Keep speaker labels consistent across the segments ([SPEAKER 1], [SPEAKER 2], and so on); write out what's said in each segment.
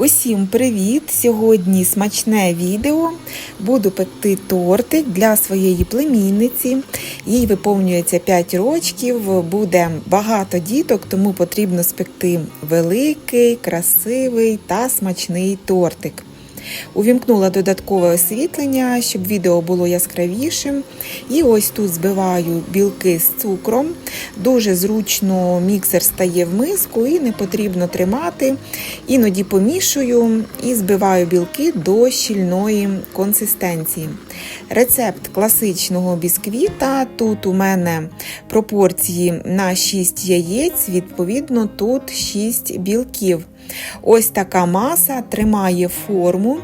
[SPEAKER 1] Усім привіт! Сьогодні смачне відео. Буду пекти тортик для своєї племінниці. Їй виповнюється 5 років, буде багато діток, тому потрібно спекти великий, красивий та смачний тортик. Увімкнула додаткове освітлення, щоб відео було яскравішим. І ось тут збиваю білки з цукром. Дуже зручно міксер стає в миску і не потрібно тримати. Іноді помішую і збиваю білки до щільної консистенції. Рецепт класичного бісквіта. Тут у мене пропорції на 6 яєць, відповідно, тут 6 білків. Ось така маса тримає форму,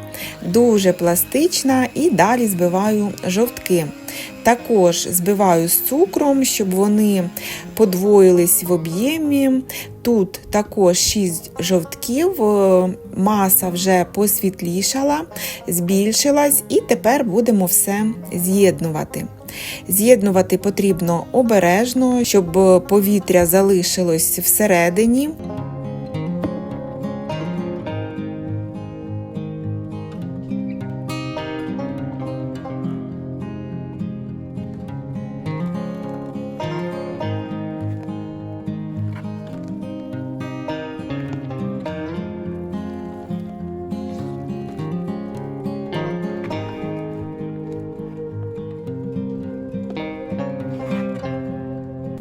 [SPEAKER 1] дуже пластична, і далі збиваю жовтки. Також збиваю з цукром, щоб вони подвоїлись в об'ємі. Тут також 6 жовтків, е, маса вже посвітлішала, збільшилась, і тепер будемо все з'єднувати. З'єднувати потрібно обережно, щоб повітря залишилось всередині.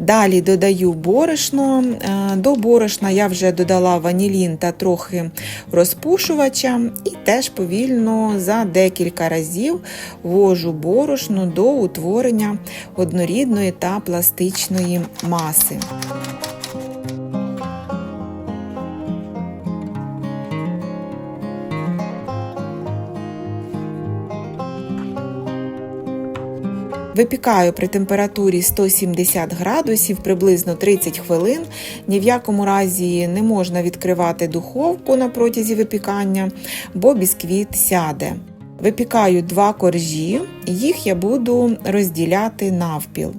[SPEAKER 1] Далі додаю борошно. Е, До борошна я вже додала ванілін та трохи розпушувача, і теж повільно за декілька разів ввожу борошно до утворення однорідної та пластичної маси. Випікаю при температурі 170 градусів приблизно 30 хвилин. Ні в якому разі не можна відкривати духовку на протязі випікання, бо бісквіт сяде. Випікаю два коржі, їх я буду розділяти навпіл.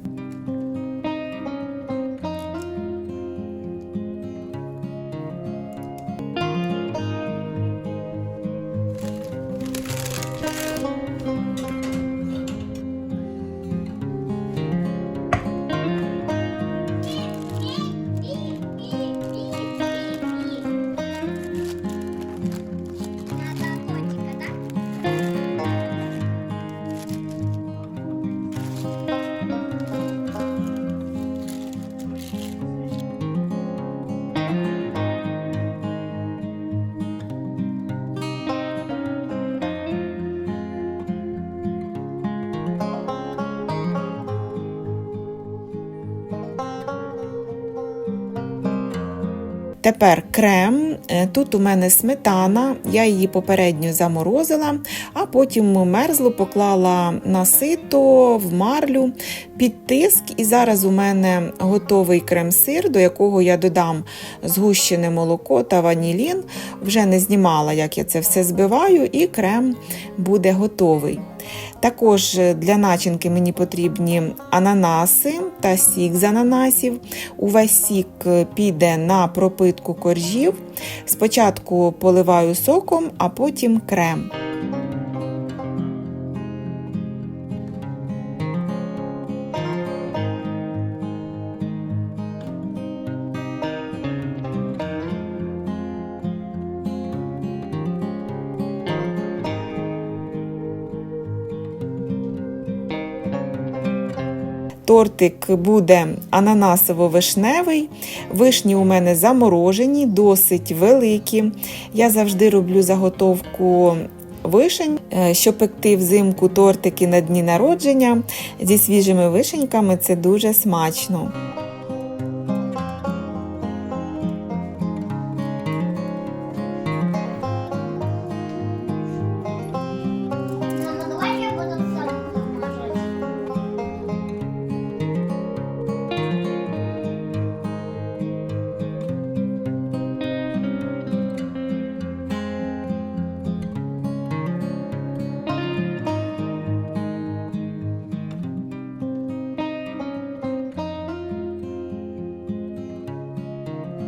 [SPEAKER 1] Тепер крем. Е, Тут у мене сметана, я її попередньо заморозила, а потім мерзлу поклала на сито в марлю під тиск. І зараз у мене готовий крем-сир, до якого я додам згущене молоко та ванілін. Вже не знімала, як я це все збиваю, і крем буде готовий. Також для начинки мені потрібні ананаси та сік з ананасів. Увесь сік піде на пропитку коржів. Спочатку поливаю соком, а потім крем. Тортик буде ананасово-вишневий. Вишні у мене заморожені, досить великі. Я завжди роблю заготовку вишень, що щоб пекти взимку тортики на дні народження зі свіжими вишеньками це дуже смачно.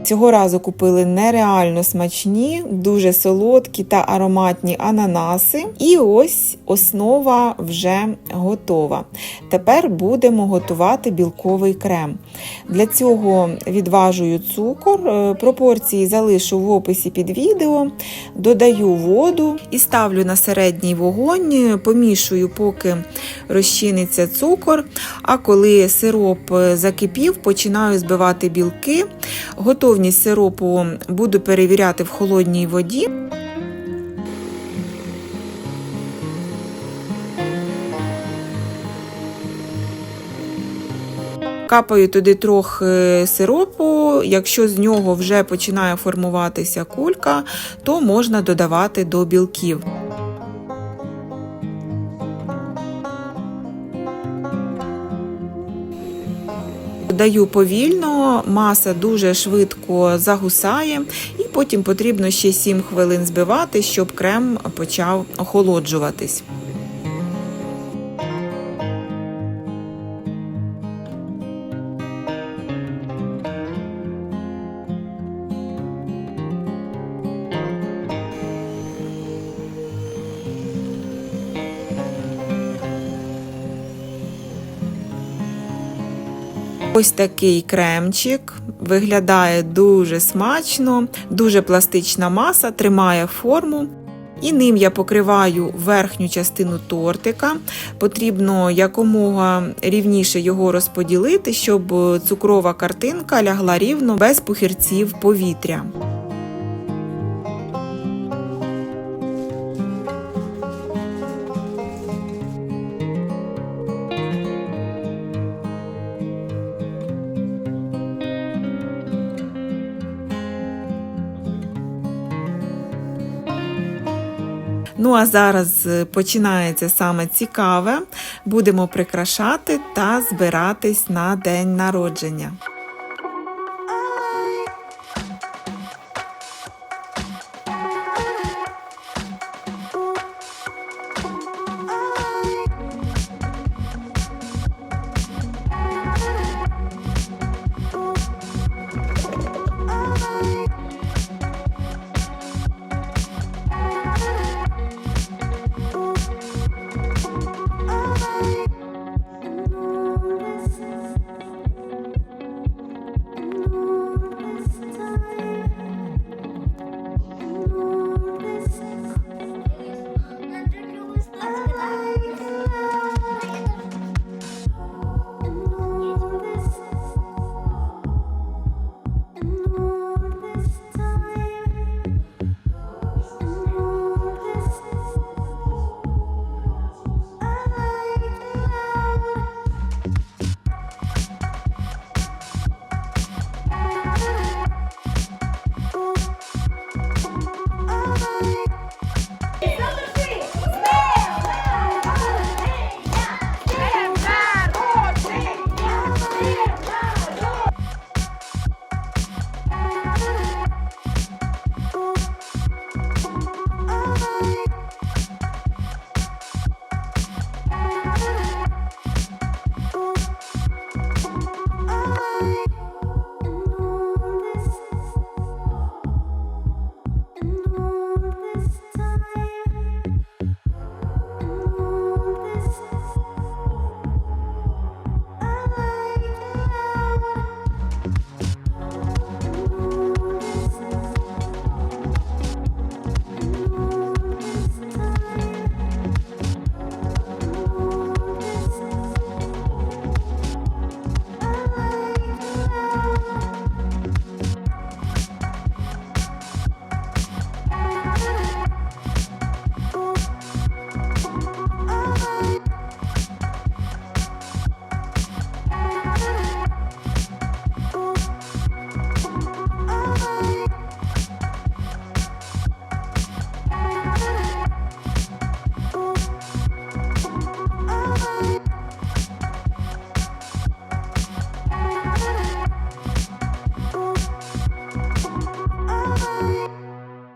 [SPEAKER 1] Цього разу купили нереально смачні, дуже солодкі та ароматні ананаси. І ось основа вже готова. Тепер будемо готувати білковий крем. Для цього відважую цукор, е, пропорції залишу в описі під відео, додаю воду і ставлю на середній вогонь, помішую, поки розчиниться цукор. А коли сироп е, закипів, починаю збивати білки. Готовність сиропу буду перевіряти в холодній воді. Капаю туди трохи сиропу. Якщо з нього вже починає формуватися кулька, то можна додавати до білків. Даю повільно, маса дуже швидко загусає, і потім потрібно ще 7 хвилин збивати, щоб крем почав охолоджуватись. Ось такий кремчик. Виглядає дуже смачно, дуже пластична маса, тримає форму. І ним я покриваю верхню частину тортика. Потрібно якомога рівніше його розподілити, щоб цукрова картинка лягла рівно без пухірців повітря. Ну а зараз е, починається саме цікаве. Будемо прикрашати та збиратись на день народження.